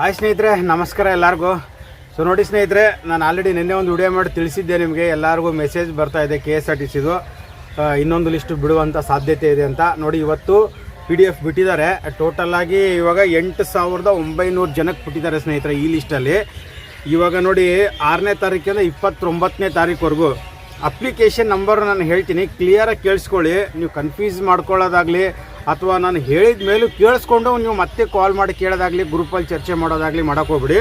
Hi ಸ್ನೇಹಿತರೆ, ನಮಸ್ಕಾರ ಎಲ್ಲರಿಗೂ. ಸೊ ನೋಡಿ ಸ್ನೇಹಿತರೆ, ನಾನು ಆಲ್ರೆಡಿ ನಿನ್ನೆ ಒಂದು ವಿಡಿಯೋ ಮಾಡಿ ತಿಳಿಸಿದ್ದೆ ನಿಮಗೆ, ಎಲ್ಲರಿಗೂ ಮೆಸೇಜ್ ಬರ್ತಾ ಇದೆ ಕೆ ಎಸ್ ಆರ್ ಟಿ ಸಿದು ಇನ್ನೊಂದು ಲಿಸ್ಟು ಬಿಡುವಂಥ ಸಾಧ್ಯತೆ ಇದೆ ಅಂತ. ನೋಡಿ, ಇವತ್ತು ಪಿ ಡಿ ಎಫ್ ಬಿಟ್ಟಿದ್ದಾರೆ. ಟೋಟಲಾಗಿ ಇವಾಗ ಎಂಟು ಸಾವಿರದ ಒಂಬೈನೂರು ಜನಕ್ಕೆ ಬಿಟ್ಟಿದ್ದಾರೆ ಸ್ನೇಹಿತರೆ ಈ ಲಿಸ್ಟಲ್ಲಿ ಇವಾಗ ನೋಡಿ, ಆರನೇ ತಾರೀಕಿಂದ ಇಪ್ಪತ್ತೊಂಬತ್ತನೇ ತಾರೀಕುವರೆಗೂ. ಅಪ್ಲಿಕೇಶನ್ ನಂಬರ್ ನಾನು ಹೇಳ್ತೀನಿ ಕ್ಲಿಯರಾಗಿ ಕೇಳಿಸ್ಕೊಳ್ಳಿ. ನೀವು ಕನ್ಫ್ಯೂಸ್ ಮಾಡ್ಕೊಳ್ಳೋದಾಗಲಿ ಅಥವಾ ನಾನು ಹೇಳಿದ ಮೇಲೂ ಕೇಳಿಸ್ಕೊಂಡು ನೀವು ಮತ್ತೆ ಕಾಲ್ ಮಾಡಿ ಕೇಳೋದಾಗಲಿ ಗ್ರೂಪಲ್ಲಿ ಚರ್ಚೆ ಮಾಡೋದಾಗಲಿ ಹೋಗ್ಬಿಡಿ.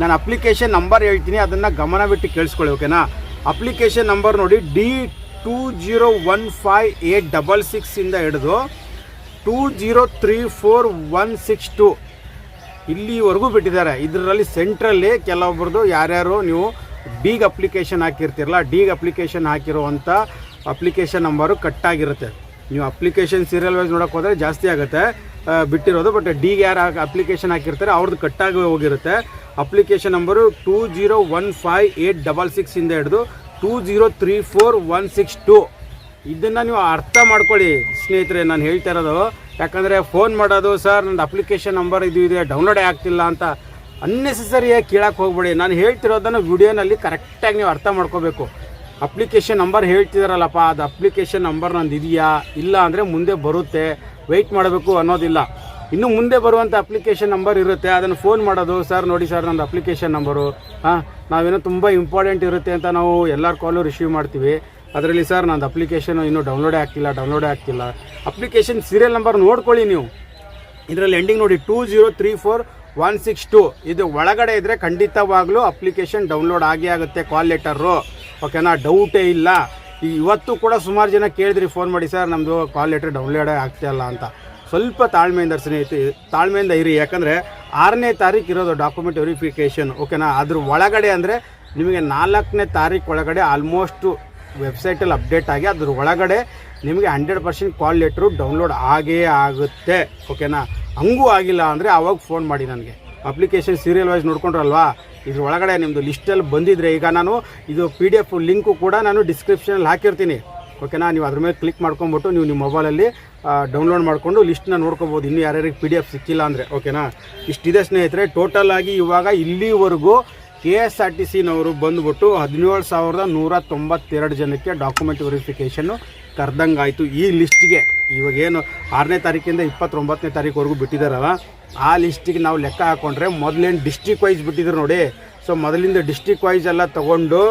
ನಾನು ಅಪ್ಲಿಕೇಶನ್ ನಂಬರ್ ಹೇಳ್ತೀನಿ, ಅದನ್ನು ಗಮನವಿಟ್ಟು ಕೇಳಿಸ್ಕೊಳ್ಳಿ ಓಕೆನಾ ಅಪ್ಲಿಕೇಶನ್ ನಂಬರ್ ನೋಡಿ D two zero one five eight double ಸಿಕ್ಸಿಂದ ಹಿಡಿದು two zero three four one six two ಇಲ್ಲಿವರೆಗೂ ಬಿಟ್ಟಿದ್ದಾರೆ. ಇದರಲ್ಲಿ ಸೆಂಟ್ರಲ್ಲಿ ಕೆಲವೊಬ್ರದ್ದು ಯಾರ್ಯಾರು ನೀವು ಡೀಗ್ ಅಪ್ಲಿಕೇಶನ್ ಹಾಕಿರ್ತೀರಲ್ಲ ಡೀಗ್ ಅಪ್ಲಿಕೇಶನ್ ಹಾಕಿರುವಂಥ ಅಪ್ಲಿಕೇಶನ್ ನಂಬರು ಕಟ್ಟಾಗಿರುತ್ತೆ ನೀವು ಅಪ್ಲಿಕೇಶನ್ ಸೀರಿಯಲ್ ವೈಸ್ ನೋಡೋಕೆ ಹೋದರೆ ಜಾಸ್ತಿ ಆಗುತ್ತೆ. ಬಿಟ್ಟಿರೋದು ಬಟ್ ಡಿಗೆ ಯಾರು ಅಪ್ಲಿಕೇಶನ್ ಹಾಕಿರ್ತಾರೆ ಅವ್ರದ್ದು ಕಟ್ಟಾಗಿ ಹೋಗಿರುತ್ತೆ. Application number two zero one five eight double ಸಿಕ್ಸಿಂದ ಹಿಡಿದು two zero three four one six two ಇದನ್ನು ನೀವು ಅರ್ಥ ಮಾಡ್ಕೊಳ್ಳಿ, ಸ್ನೇಹಿತರೆ, ನಾನು ಹೇಳ್ತಾ ಇರೋದು. ಯಾಕಂದರೆ ಫೋನ್ ಮಾಡೋದು, ಸರ್, ನಂದು ಅಪ್ಲಿಕೇಶನ್ ನಂಬರ್ ಇದು ಇದೆ ಡೌನ್ಲೋಡೇ ಆಗ್ತಿಲ್ಲ ಅಂತ ಅನ್ನೆಸೆಸರಿಯಾಗಿ ಕೇಳಕ್ಕೆ ಹೋಗ್ಬೇಡಿ. ನಾನು ಹೇಳ್ತಿರೋದನ್ನು ವಿಡಿಯೋನಲ್ಲಿ ಕರೆಕ್ಟಾಗಿ ನೀವು ಅರ್ಥ ಮಾಡ್ಕೋಬೇಕು. ಅಪ್ಲಿಕೇಶನ್ ನಂಬರ್ ಹೇಳ್ತಿದಾರಲ್ಲಪ್ಪ, ಅದು ಅಪ್ಲಿಕೇಶನ್ ನಂಬರ್ ನಂದು ಇದೆಯಾ? ಇಲ್ಲ ಅಂದರೆ ಮುಂದೆ ಬರುತ್ತೆ. ವೆಯ್ಟ್ ಮಾಡಬೇಕು ಅನ್ನೋದಿಲ್ಲ. ಇನ್ನು ಮುಂದೆ ಬರುವಂಥ ಅಪ್ಲಿಕೇಶನ್ ನಂಬರ್ ಇರುತ್ತೆ. ಅದನ್ನು ಫೋನ್ ಮಾಡೋದು. ಸರ್ ನೋಡಿ ಸರ್ ನಂದು ಅಪ್ಲಿಕೇಶನ್ ನಂಬರು ಹಾಂ, ನಾವೇನೋ ತುಂಬ ಇಂಪಾರ್ಟೆಂಟ್ ಇರುತ್ತೆ ಅಂತ ನಾವು ಎಲ್ಲರ ಕಾಲು ರಿಸೀವ್ ಮಾಡ್ತೀವಿ. ಅದರಲ್ಲಿ ಸರ್ ನಂದು ಅಪ್ಲಿಕೇಶನ್ ಇನ್ನೂ ಡೌನ್ಲೋಡೇ ಆಗ್ತಿಲ್ಲ ಡೌನ್ಲೋಡೇ ಆಗ್ತಿಲ್ಲ. ಅಪ್ಲಿಕೇಶನ್ ಸೀರಿಯಲ್ ನಂಬರ್ ನೋಡ್ಕೊಳ್ಳಿ ನೀವು. ಇದರಲ್ಲಿ ಎಂಡಿಂಗ್ ನೋಡಿ two zero three four one six two ಇದು ಒಳಗಡೆ ಇದ್ದರೆ ಖಂಡಿತವಾಗಲೂ ಅಪ್ಲಿಕೇಶನ್ ಡೌನ್ಲೋಡ್ ಆಗೇ ಆಗುತ್ತೆ ಕಾಲ್ ಲೆಟರು ಓಕೆನಾ ಡೌಟೇ ಇಲ್ಲ. ಇವತ್ತು ಕೂಡ ಸುಮಾರು ಜನ ಕೇಳಿದ್ರಿ ಫೋನ್ ಮಾಡಿ, ಸರ್ ನಮ್ಮದು ಕಾಲ್ ಲೆಟರ್ ಡೌನ್ಲೋಡೇ ಇಲ್ಲ ಅಂತ. ಸ್ವಲ್ಪ ತಾಳ್ಮೆಯಿಂದ ಸ್ನೇಹಿತರೆ, ತಾಳ್ಮೆಯಿಂದ ಇರಿ. ಯಾಕಂದರೆ ಆರನೇ ತಾರೀಕು ಇರೋದು ಡಾಕ್ಯುಮೆಂಟ್ ವೆರಿಫಿಕೇಷನ್ ಓಕೆನಾ ಅದ್ರ ಒಳಗಡೆ ಅಂದರೆ ನಿಮಗೆ ನಾಲ್ಕನೇ ತಾರೀಕು ಒಳಗಡೆ ಆಲ್ಮೋಸ್ಟು ವೆಬ್ಸೈಟಲ್ಲಿ ಅಪ್ಡೇಟ್ ಆಗಿ ಅದ್ರ ಒಳಗಡೆ ನಿಮಗೆ hundred percent call letter download ಆಗೇ ಆಗುತ್ತೆ. ಓಕೆನಾ ಹಂಗೂ ಆಗಿಲ್ಲ ಅಂದರೆ ಆವಾಗ ಫೋನ್ ಮಾಡಿ ನನಗೆ. ಅಪ್ಲಿಕೇಶನ್ ಸೀರಿಯಲ್ ವೈಸ್ ನೋಡ್ಕೊಂಡ್ರಲ್ವಾ? ಇದ್ರ ಒಳಗಡೆ ನಿಮ್ಮದು ಲಿಸ್ಟಲ್ಲಿ ಬಂದಿದ್ರೆ ಈಗ ನಾನು ಇದು ಪಿ ಡಿ ಎಫ್ ಲಿಂಕು ಕೂಡ ನಾನು ಡಿಸ್ಕ್ರಿಪ್ಷನಲ್ಲಿ ಹಾಕಿರ್ತೀನಿ. ಓಕೆನಾ ನೀವು ಅದ್ರ ಮೇಲೆ ಕ್ಲಿಕ್ ಮಾಡ್ಕೊಂಬಿಟ್ಟು ನೀವು ನಿಮ್ಮ ಮೊಬೈಲಲ್ಲಿ ಡೌನ್ಲೋಡ್ ಮಾಡಿಕೊಂಡು ಲಿಸ್ಟ್ನ ನೋಡ್ಕೋಬೋದು. ಇನ್ನೂ ಯಾರ್ಯಾರಿಗೆ ಪಿ ಡಿ ಎಫ್ ಸಿಕ್ಕಿಲ್ಲ ಅಂದರೆ. ಓಕೆನಾ ಇಷ್ಟಿದೆ ಸ್ನೇಹಿತರೆ ಟೋಟಲ್ ಆಗಿ ಇವಾಗ ಇಲ್ಲಿವರೆಗೂ ಕೆ ಎಸ್ ಆರ್ ಟಿ ಸಿನವರು ಬಂದುಬಿಟ್ಟು ಹದಿನೇಳು ಸಾವಿರದ ನೂರ ತೊಂಬತ್ತೆರಡು ಜನಕ್ಕೆ ಡಾಕ್ಯುಮೆಂಟ್ ವೆರಿಫಿಕೇಷನ್ನು ಕರೆದಂಗಾಯಿತು. ಈ ಲಿಸ್ಟ್ಗೆ ಇವಾಗೇನು ಆರನೇ ತಾರೀಕಿಂದ ಇಪ್ಪತ್ತೊಂಬತ್ತನೇ ತಾರೀಕುವರೆಗೂ ಬಿಟ್ಟಿದ್ದಾರಲ್ಲ ಆ ಲಿಸ್ಟಿಗೆ ನಾವು ಲೆಕ್ಕ ಹಾಕೊಂಡ್ರೆ ಮೊದಲೇನು ಡಿಸ್ಟಿಕ್ ವೈಸ್ ಬಿಟ್ಟಿದ್ರು ನೋಡಿ. ಸೊ ಮೊದಲಿಂದ ಡಿಸ್ಟಿಕ್ ವೈಸ್ ಎಲ್ಲ ತೊಗೊಂಡು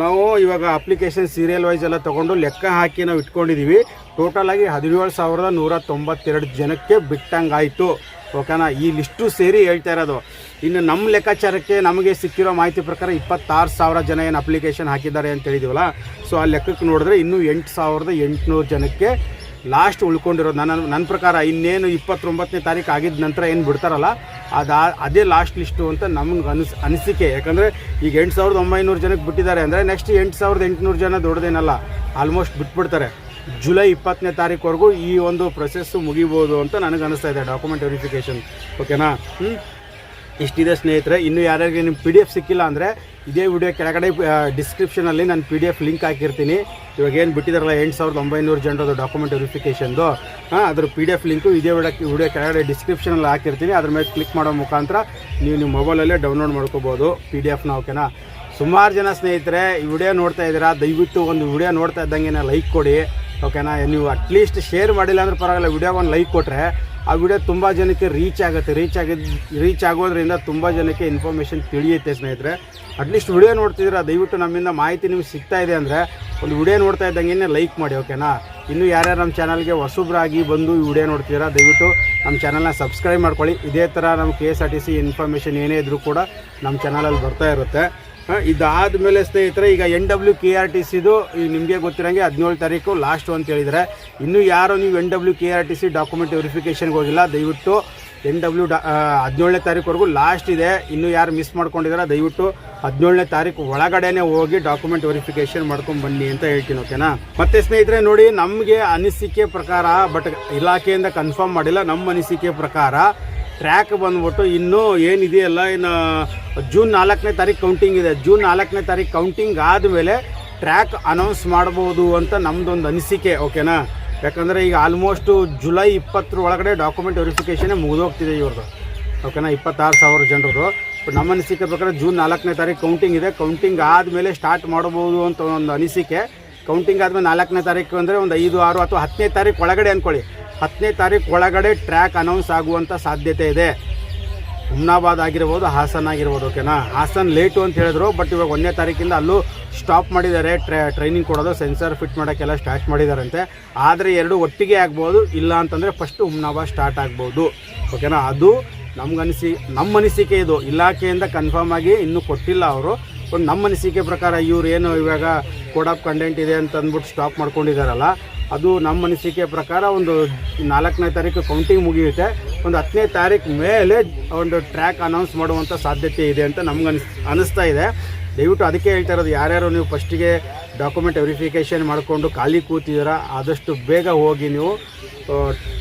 ನಾವು ಇವಾಗ ಅಪ್ಲಿಕೇಶನ್ ಸೀರಿಯಲ್ ವೈಸ್ ಎಲ್ಲ ತೊಗೊಂಡು ಲೆಕ್ಕ ಹಾಕಿ ನಾವು ಇಟ್ಕೊಂಡಿದ್ದೀವಿ ಟೋಟಲಾಗಿ ಹದಿನೇಳು ಸಾವಿರದ ನೂರ ತೊಂಬತ್ತೆರಡು ಜನಕ್ಕೆ ಬಿಟ್ಟಂಗಾಯಿತು. ಓಕೆನಾ ಈ ಲಿಸ್ಟು ಸೇರಿ ಹೇಳ್ತಾ ಇರೋದು. ಇನ್ನು ನಮ್ಮ ಲೆಕ್ಕಾಚಾರಕ್ಕೆ ನಮಗೆ ಸಿಕ್ಕಿರೋ ಮಾಹಿತಿ ಪ್ರಕಾರ ಇಪ್ಪತ್ತಾರು ಸಾವಿರ ಜನ ಏನು ಅಪ್ಲಿಕೇಶನ್ ಹಾಕಿದ್ದಾರೆ ಅಂತ ಹೇಳಿದೀವಲ್ಲ ಸೊ ಆ ಲೆಕ್ಕಕ್ಕೆ ನೋಡಿದ್ರೆ ಇನ್ನೂ ಎಂಟು ಸಾವಿರದ ಎಂಟುನೂರು ಜನಕ್ಕೆ ಲಾಸ್ಟ್ ಉಳ್ಕೊಂಡಿರೋದು. ನನ್ನ ನನ್ನ ಪ್ರಕಾರ ಇನ್ನೇನು ಇಪ್ಪತ್ತೊಂಬತ್ತನೇ ತಾರೀಕು ಆಗಿದ ನಂತರ ಏನು ಬಿಡ್ತಾರಲ್ಲ, ಅದು ಅದೇ ಲಾಸ್ಟ್ ಲಿಸ್ಟು ಅಂತ ನಮ್ಗೆ ಅನಿಸ್, ಅನಿಸಿಕೆ. ಯಾಕಂದರೆ ಈಗ ಎಂಟು ಸಾವಿರದ ಒಂಬೈನೂರು ಜನಕ್ಕೆ ಬಿಟ್ಟಿದ್ದಾರೆ ಅಂದರೆ ನೆಕ್ಸ್ಟ್ ಎಂಟು ಸಾವಿರದ ಎಂಟುನೂರು ಜನ ದೊಡ್ಡದೇನಲ್ಲ ಆಲ್ಮೋಸ್ಟ್ ಬಿಟ್ಬಿಡ್ತಾರೆ. ಜುಲೈ ಇಪ್ಪತ್ತನೇ ತಾರೀಕುವರೆಗೂ ಈ ಒಂದು ಪ್ರೊಸೆಸ್ಸು ಮುಗಿಬೋದು ಅಂತ ನನಗೆ ಅನಿಸ್ತಾ ಇದೆ ಡಾಕ್ಯುಮೆಂಟ್ ವೆರಿಫಿಕೇಷನ್ ಓಕೆನಾ ಹ್ಞೂ ಇಷ್ಟಿದೆ ಸ್ನೇಹಿತರೆ, ಇನ್ನು ಯಾರ್ಯಾರಿಗೆ ನಿಮ್ಮ ಪಿ ಡಿ ಎಫ್ ಸಿಕ್ಕಿಲ್ಲ ಅಂದರೆ ಇದೇ ವಿಡಿಯೋ ಕೆಳಗಡೆ ಡಿಸ್ಕ್ರಿಪ್ಷನಲ್ಲಿ ನಾನು ಪಿ ಡಿ ಎಫ್ ಲಿಂಕ್ ಹಾಕಿರ್ತೀನಿ. ಇವಾಗ ಏನು ಬಿಟ್ಟಿದಾರಲ್ಲ ಎಂಟು ಸಾವಿರದ ಒಂಬೈನೂರು ಜನರದು ಡಾಕ್ಯುಮೆಂಟ್ ವೆರಿಫಿಕೇಷನ್ದು ಹಾಂ, ಅದ್ರ ಪಿ ಡಿ ಎಫ್ ಲಿಂಕು ಇದೇ ವಿಡಿಯೋ ವಿಡಿಯೋ ಕೆಳಗಡೆ ಡಿಸ್ಕ್ರಿಪ್ಷನಲ್ಲಿ ಹಾಕಿರ್ತೀನಿ. ಅದ್ರ ಮೇಲೆ ಕ್ಲಿಕ್ ಮಾಡೋ ಮುಖಾಂತರ ನೀವು ನಿಮ್ಮ ಮೊಬೈಲಲ್ಲೇ ಡೌನ್ಲೋಡ್ ಮಾಡ್ಕೋಬೋದು ಪಿ ಡಿ ಎಫ್ನ ಓಕೆನಾ? ಸುಮಾರು ಜನ ಸ್ನೇಹಿತರೆ, ಈ ವಿಡಿಯೋ ನೋಡ್ತಾ ಇದ್ದೀರಾ? ದಯವಿಟ್ಟು ಒಂದು ವಿಡಿಯೋ ನೋಡ್ತಾ ಇದ್ದಂಗೆ ಲೈಕ್ ಕೊಡಿ. ಓಕೆನಾ? ನೀವು ಅಟ್ಲೀಸ್ಟ್ ಶೇರ್ ಮಾಡಿಲ್ಲ ಅಂದ್ರೆ ಪರವಾಗಿಲ್ಲ ವಿಡಿಯೋಗೆ ಒಂದು ಲೈಕ್ ಕೊಟ್ಟರೆ ಆ ವಿಡಿಯೋ ತುಂಬ ಜನಕ್ಕೆ ರೀಚ್ ಆಗುತ್ತೆ. ರೀಚ್ ಆಗಿದ್ದು ರೀಚ್ ಆಗೋದ್ರಿಂದ ತುಂಬ ಜನಕ್ಕೆ ಇನ್ಫಾರ್ಮೇಷನ್ ತಿಳಿಯುತ್ತೆ ಸ್ನೇಹಿತರೆ. ಅಟ್ಲೀಸ್ಟ್ ವಿಡಿಯೋ ನೋಡ್ತಿದ್ರೆ ದಯವಿಟ್ಟು ನಮ್ಮಿಂದ ಮಾಹಿತಿ ನಿಮ್ಗೆ ಸಿಗ್ತಾ ಇದೆ ಅಂದರೆ ಒಂದು ವಿಡಿಯೋ ನೋಡ್ತಾ ಇದ್ದಂಗೆ ಲೈಕ್ ಮಾಡಿ ಓಕೆನಾ ಇನ್ನು ಯಾರ್ಯಾರು ನಮ್ಮ ಚಾನಲ್ಗೆ ಹೊಸಬ್ರಾಗಿ ಬಂದು ಈ ವಿಡಿಯೋ ನೋಡ್ತೀರಾ ದಯವಿಟ್ಟು ನಮ್ಮ ಚಾನಲ್ನ ಸಬ್ಸ್ಕ್ರೈಬ್ ಮಾಡ್ಕೊಳ್ಳಿ. ಇದೇ ಥರ ನಮ್ಮ K S R T C information ಏನೇ ಇದ್ರೂ ಕೂಡ ನಮ್ಮ ಚಾನಲಲ್ಲಿ ಬರ್ತಾ ಇರುತ್ತೆ. ಇದಾದ ಮೇಲೆ ಸ್ನೇಹಿತರೆ, ಈಗ N W K R T ಸಿದು ನಿಮಗೆ ಗೊತ್ತಿರೋಂಗೆ ಹದಿನೇಳು ತಾರೀಕು ಲಾಸ್ಟು ಅಂತ ಹೇಳಿದರೆ. ಇನ್ನೂ ಯಾರು ನೀವು N W K R T C document ವೆರಿಫಿಕೇಷನ್ಗೆ ಹೋಗಿಲ್ಲ, ದಯವಿಟ್ಟು ಎನ್ ಡಬ್ಲ್ಯೂ ಡಾ ಹದಿನೇಳನೇ ತಾರೀಕುವರೆಗೂ ಲಾಸ್ಟ್ ಇದೆ. ಇನ್ನೂ ಯಾರು ಮಿಸ್ ಮಾಡ್ಕೊಂಡಿದ್ದಾರೆ ದಯವಿಟ್ಟು ಹದಿನೇಳನೇ ತಾರೀಕು ಒಳಗಡೆನೇ ಹೋಗಿ ಡಾಕ್ಯುಮೆಂಟ್ ವೆರಿಫಿಕೇಷನ್ ಮಾಡ್ಕೊಂಡು ಬನ್ನಿ ಅಂತ ಹೇಳ್ತೀನಿ ಓಕೆನಾ ಮತ್ತೆ ಸ್ನೇಹಿತರೆ, ನೋಡಿ, ನಮಗೆ ಅನಿಸಿಕೆ ಪ್ರಕಾರ ಬಟ್ ಇಲಾಖೆಯಿಂದ ಕನ್ಫರ್ಮ್ ಮಾಡಿಲ್ಲ, ನಮ್ಮ ಅನಿಸಿಕೆ ಪ್ರಕಾರ ಟ್ರ್ಯಾಕ್ ಬಂದ್ಬಿಟ್ಟು ಇನ್ನೂ ಏನಿದೆಯಲ್ಲ, ಇನ್ನು ಜೂನ್ ನಾಲ್ಕನೇ ತಾರೀಕು ಕೌಂಟಿಂಗ್ ಇದೆ. ಜೂನ್ ನಾಲ್ಕನೇ ತಾರೀಕು ಕೌಂಟಿಂಗ್ ಆದಮೇಲೆ ಟ್ರ್ಯಾಕ್ ಅನೌನ್ಸ್ ಮಾಡ್ಬೋದು ಅಂತ ನಮ್ಮದೊಂದು ಅನಿಸಿಕೆ ಓಕೆನಾ ಯಾಕಂದರೆ ಈಗ ಆಲ್ಮೋಸ್ಟು ಜುಲೈ ಇಪ್ಪತ್ತರ ಒಳಗಡೆ ಡಾಕ್ಯುಮೆಂಟ್ ವೆರಿಫಿಕೇಷನೇ ಮುಗಿದೋಗ್ತಿದೆ ಇವ್ರದ್ದು ಓಕೆನಾ ಇಪ್ಪತ್ತಾರು ಸಾವಿರ ಜನರದು ನಮ್ಮ ಅನಿಸಿಕೆ ಪ್ರಕಾರ ಜೂನ್ ನಾಲ್ಕನೇ ತಾರೀಕು ಕೌಂಟಿಂಗ್ ಇದೆ. ಕೌಂಟಿಂಗ್ ಆದಮೇಲೆ ಸ್ಟಾರ್ಟ್ ಮಾಡ್ಬೋದು ಅಂತ ಒಂದು ಅನಿಸಿಕೆ. ಕೌಂಟಿಂಗ್ ಆದಮೇಲೆ ನಾಲ್ಕನೇ ತಾರೀಕು ಅಂದರೆ ಒಂದು ಐದು, ಆರು ಅಥವಾ ಹತ್ತನೇ ತಾರೀಕು ಒಳಗಡೆ ಅಂದ್ಕೊಳ್ಳಿ ಹತ್ತನೇ ತಾರೀಕು ಒಳಗಡೆ ಟ್ರ್ಯಾಕ್ ಅನೌನ್ಸ್ ಆಗುವಂಥ ಸಾಧ್ಯತೆ ಇದೆ. ಹುಮ್ನಾಬಾದ್ ಆಗಿರ್ಬೋದು, ಹಾಸನ್ ಆಗಿರ್ಬೋದು ಓಕೆನಾ ಹಾಸನ್ ಲೇಟು ಅಂತ ಹೇಳಿದ್ರು ಬಟ್ ಇವಾಗ ಒಂದನೇ ತಾರೀಕಿಂದ ಅಲ್ಲೂ ಸ್ಟಾಪ್ ಮಾಡಿದ್ದಾರೆ, ಟ್ರೈ ಟ್ರೈನಿಂಗ್ ಕೊಡೋದು ಸೆನ್ಸರ್ ಫಿಟ್ ಮಾಡೋಕ್ಕೆಲ್ಲ ಸ್ಟಾರ್ಟ್ ಮಾಡಿದಾರಂತೆ. ಆದರೆ ಎರಡು ಒಟ್ಟಿಗೆ ಆಗ್ಬೋದು, ಇಲ್ಲ ಅಂತಂದರೆ ಫಸ್ಟು ಹುಮ್ನಾಬಾದ್ ಸ್ಟಾರ್ಟ್ ಆಗ್ಬೋದು ಓಕೆನಾ ಅದು ನಮ್ಗನಿಸಿ ನಮ್ಮ ಅನಿಸಿಕೆ ಇದು. ಇಲಾಖೆಯಿಂದ ಕನ್ಫರ್ಮ್ ಆಗಿ ಇನ್ನೂ ಕೊಟ್ಟಿಲ್ಲ ಅವರು ಬಟ್ ನಮ್ಮ ಅನಿಸಿಕೆ ಪ್ರಕಾರ ಇವ್ರು ಏನು ಇವಾಗ ಕೋಡ್ ಆಫ್ ಕಂಟೆಂಟ್ ಇದೆ ಅಂತ ಅಂದ್ಬಿಟ್ಟು ಸ್ಟಾಪ್ ಮಾಡ್ಕೊಂಡಿದ್ದಾರಲ್ಲ ಅದು ನಮ್ಮ ಅನಿಸಿಕೆ ಪ್ರಕಾರ ಒಂದು ನಾಲ್ಕನೇ ತಾರೀಕು ಕೌಂಟಿಂಗ್ ಮುಗಿಯುತ್ತೆ. ಒಂದು ಹತ್ತನೇ ತಾರೀಕು ಮೇಲೆ ಒಂದು ಟ್ರ್ಯಾಕ್ ಅನೌನ್ಸ್ ಮಾಡುವಂಥ ಸಾಧ್ಯತೆ ಇದೆ ಅಂತ ನಮ್ಗೆ ಅನಿಸ್ ಅನ್ನಿಸ್ತಾ ಇದೆ. ದಯವಿಟ್ಟು ಅದಕ್ಕೆ ಹೇಳ್ತಾ ಇರೋದು, ಯಾರ್ಯಾರು ನೀವು ಫಸ್ಟಿಗೆ ಡಾಕ್ಯುಮೆಂಟ್ ವೆರಿಫಿಕೇಷನ್ ಮಾಡಿಕೊಂಡು ಖಾಲಿ ಕೂತಿದ್ದೀರಾ, ಆದಷ್ಟು ಬೇಗ ಹೋಗಿ ನೀವು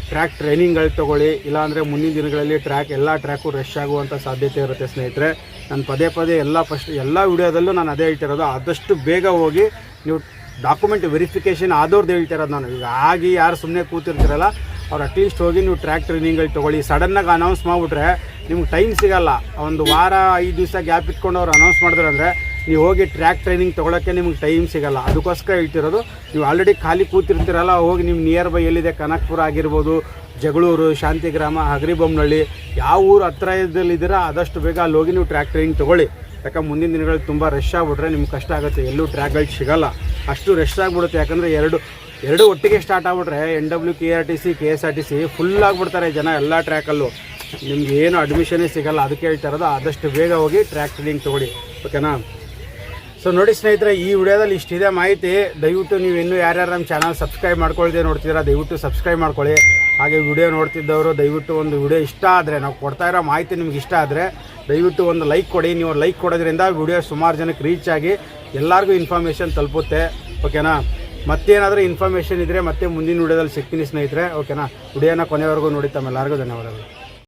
ಟ್ರ್ಯಾಕ್ ಟ್ರೈನಿಂಗ್ಗಳು ತೊಗೊಳ್ಳಿ. ಇಲ್ಲಾಂದರೆ ಮುಂದಿನ ದಿನಗಳಲ್ಲಿ ಟ್ರ್ಯಾಕ್ ಎಲ್ಲ ಟ್ರ್ಯಾಕು ರಶ್ ಆಗುವಂಥ ಸಾಧ್ಯತೆ ಇರುತ್ತೆ ಸ್ನೇಹಿತರೆ. ನಾನು ಪದೇ ಪದೇ ಎಲ್ಲ ಫಸ್ಟ್ ಎಲ್ಲ ವಿಡಿಯೋದಲ್ಲೂ ನಾನು ಅದೇ ಹೇಳ್ತಿರೋದು ಆದಷ್ಟು ಬೇಗ ಹೋಗಿ ನೀವು ಡಾಕ್ಯುಮೆಂಟ್ ವೆರಿಫಿಕೇಷನ್ ಆದವ್ರದ್ದು ಹೇಳ್ತಿರೋದು ನಾನು. ಈಗ ಆಗಿ ಯಾರು ಸುಮ್ಮನೆ ಕೂತಿರ್ತೀರಲ್ಲ, ಅವ್ರು ಅಟ್ಲೀಸ್ಟ್ ಹೋಗಿ ನೀವು ಟ್ರ್ಯಾಕ್ ಟ್ರೈನಿಂಗ್ಗಳು ತೊಗೊಳ್ಳಿ. ಸಡನ್ನಾಗಿ ಅನೌನ್ಸ್ ಮಾಡಿಬಿಟ್ರೆ ನಿಮ್ಗೆ ಟೈಮ್ ಸಿಗಲ್ಲ. ಒಂದು ವಾರ, ಐದು ದಿವಸ ಗ್ಯಾಪ್ ಇಟ್ಕೊಂಡು ಅವ್ರು ಅನೌನ್ಸ್ ಮಾಡಿದ್ರು ಅಂದರೆ ನೀವು ಹೋಗಿ ಟ್ರ್ಯಾಕ್ ಟ್ರೈನಿಂಗ್ ತೊಗೊಳಕ್ಕೆ ನಿಮ್ಗೆ ಟೈಮ್ ಸಿಗಲ್ಲ. ಅದಕ್ಕೋಸ್ಕರ ಹೇಳ್ತಿರೋದು, ನೀವು ಆಲ್ರೆಡಿ ಖಾಲಿ ಕೂತಿರ್ತೀರಲ್ಲ, ಹೋಗಿ ನಿಮ್ಮ ನಿಯರ್ ಬೈ ಎಲ್ಲಿದೆ? ಕನಕ್ಪುರ ಆಗಿರ್ಬೋದು, ಜಗಳೂರು, ಶಾಂತಿಗ್ರಾಮ ಹಗರಿಬೊಮ್ಮನಹಳ್ಳಿ ಯಾವ ಊರು ಹತ್ರ ಇದ್ದಲ್ಲಿದ್ದೀರಾ ಆದಷ್ಟು ಬೇಗ ಅಲ್ಲಿ ಹೋಗಿ ನೀವು ಟ್ರ್ಯಾಕ್ ಟ್ರೈನಿಂಗ್ ತೊಗೊಳ್ಳಿ. ಯಾಕಂದ್ರೆ ಮುಂದಿನ ದಿನಗಳಲ್ಲಿ ತುಂಬ ರಶ್ ಆಗಿಬಿಟ್ರೆ ನಿಮ್ಗೆ ಕಷ್ಟ ಆಗುತ್ತೆ. ಎಲ್ಲೂ ಟ್ರ್ಯಾಕ್ಗಳು ಸಿಗಲ್ಲ. ಅಷ್ಟು ರೆಸ್ಟ್ ಆಗಿಬಿಡುತ್ತೆ. ಯಾಕಂದರೆ ಎರಡು ಎರಡು ಒಟ್ಟಿಗೆ ಸ್ಟಾರ್ಟ್ ಆಗ್ಬಿಟ್ರೆ N W K R T C K S R T C full ಆಗಿಬಿಡ್ತಾರೆ ಜನ ಎಲ್ಲ ಟ್ರ್ಯಾಕಲ್ಲೂ ನಿಮ್ಗೆ ಏನು ಅಡ್ಮಿಷನೇ ಸಿಗಲ್ಲ, ಅದಕ್ಕೆ ಹೇಳ್ತಾ ಆದಷ್ಟು ಬೇಗ ಹೋಗಿ ಟ್ರ್ಯಾಕ್ ಟ್ರೈನಿಂಗ್ ತೊಗೊಳ್ಳಿ. ಓಕೆನಾ ಸೊ ನೋಡಿ ಸ್ನೇಹಿತರೆ, ಈ ವಿಡಿಯೋದಲ್ಲಿ ಇಷ್ಟಿದೆ ಮಾಹಿತಿ. ದಯವಿಟ್ಟು ನೀವು ಇನ್ನೂ ಯಾರ್ಯಾರು ನಮ್ಮ ಚಾನಲ್ ಸಬ್ಸ್ಕ್ರೈಬ್ ಮಾಡ್ಕೊಳ್ದೆ ನೋಡ್ತೀರಾ ದಯವಿಟ್ಟು ಸಬ್ಸ್ಕ್ರೈಬ್ ಮಾಡ್ಕೊಳ್ಳಿ. ಹಾಗೆ ವಿಡಿಯೋ ನೋಡ್ತಿದ್ದವರು, ದಯವಿಟ್ಟು ಒಂದು ವಿಡಿಯೋ ಇಷ್ಟ ಆದರೆ, ನಾವು ಕೊಡ್ತಾ ಇರೋ ಮಾಹಿತಿ ನಿಮ್ಗೆ ಇಷ್ಟ ಆದರೆ ದಯವಿಟ್ಟು ಒಂದು ಲೈಕ್ ಕೊಡಿ. ನೀವು ಲೈಕ್ ಕೊಡೋದ್ರಿಂದ ವಿಡಿಯೋ ಸುಮಾರು ಜನಕ್ಕೆ ರೀಚ್ ಆಗಿ ಎಲ್ಲರಿಗೂ ಇನ್ಫಾರ್ಮೇಷನ್ ತಲುಪುತ್ತೆ. ಓಕೆನಾ ಮತ್ತೇನಾದರೂ ಇನ್ಫಾರ್ಮೇಷನ್ ಇದ್ದರೆ ಮತ್ತೆ ಮುಂದಿನ ವಿಡಿಯೋದಲ್ಲಿ ಸಿಗ್ತೀನಿ ಸ್ನೇಹಿತರೆ. ಓಕೆನಾ ವಿಡಿಯೋನ ಕೊನೆವರೆಗೂ ನೋಡಿ ತಮ್ಮೆಲ್ಲರಿಗೂ ಧನ್ಯವಾದಗಳು.